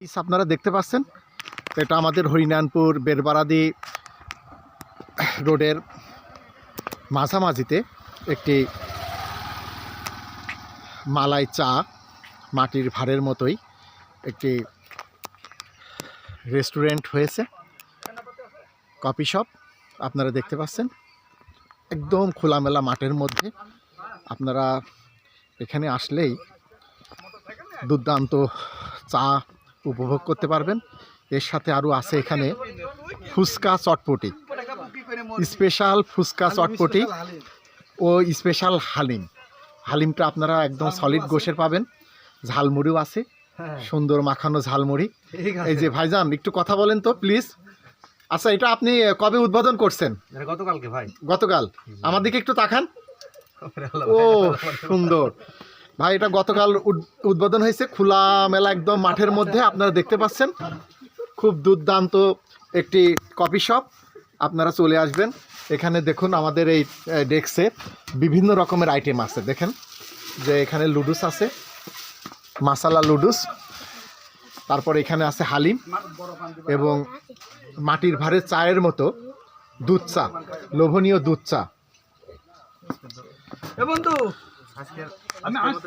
Piece আপনারা দেখতে পাচ্ছেন, এটা আমাদের হরিনানপুর বেরবারাদি রোডের মাঝামাঝিতে একটি মালাই চা মাটির ভাড়ের মতোই একটি রেস্টুরেন্ট হয়েছে, কফি শপ, আপনারা দেখতে পাচ্ছেন। একদম খোলামেলা মাঠের মধ্যে আপনারা এখানে আসলেই দুর্দান্ত চা উপভোগ করতে পারবেন। এর সাথে আরও আছে এখানে ফুচকা চটপটি। স্পেশাল ফুচকা চটপটি ও স্পেশাল হালিম। হালিমটা আপনারা একদম সলিড গোশের পাবেন। ঝালমুড়িও আছে। সুন্দর মাখানো ঝালমুড়ি। এই যে ভাইজান একটু কথা বলেন তো প্লিজ আচ্ছা এটা আপনি কবে উদ্বোধন করছেন? গতকালকে ভাই। গতকাল। আমার দিকে একটু তাকান। ও সুন্দর। ভাই, এটা গতকাল উদ- উদ্বোধন হয়েছে খোলা মেলা একদম মাঠের মধ্যে, আপনারা দেখতে পাচ্ছেন। খুব দুর্দান্ত একটি কফি শপ, আপনারা চলে আসবেন। এখানে দেখুন আমাদের এই ডেস্কে বিভিন্ন রকমের আইটেম আছে, দেখেন। যে এখানে লুডুস আছে, মাসালা লুডুস, তারপর এখানে আছে হালিম এবং মাটির ভারে চায়ের মতো দুধ চা, লোভনীয় দুধ চা। আমি আসছি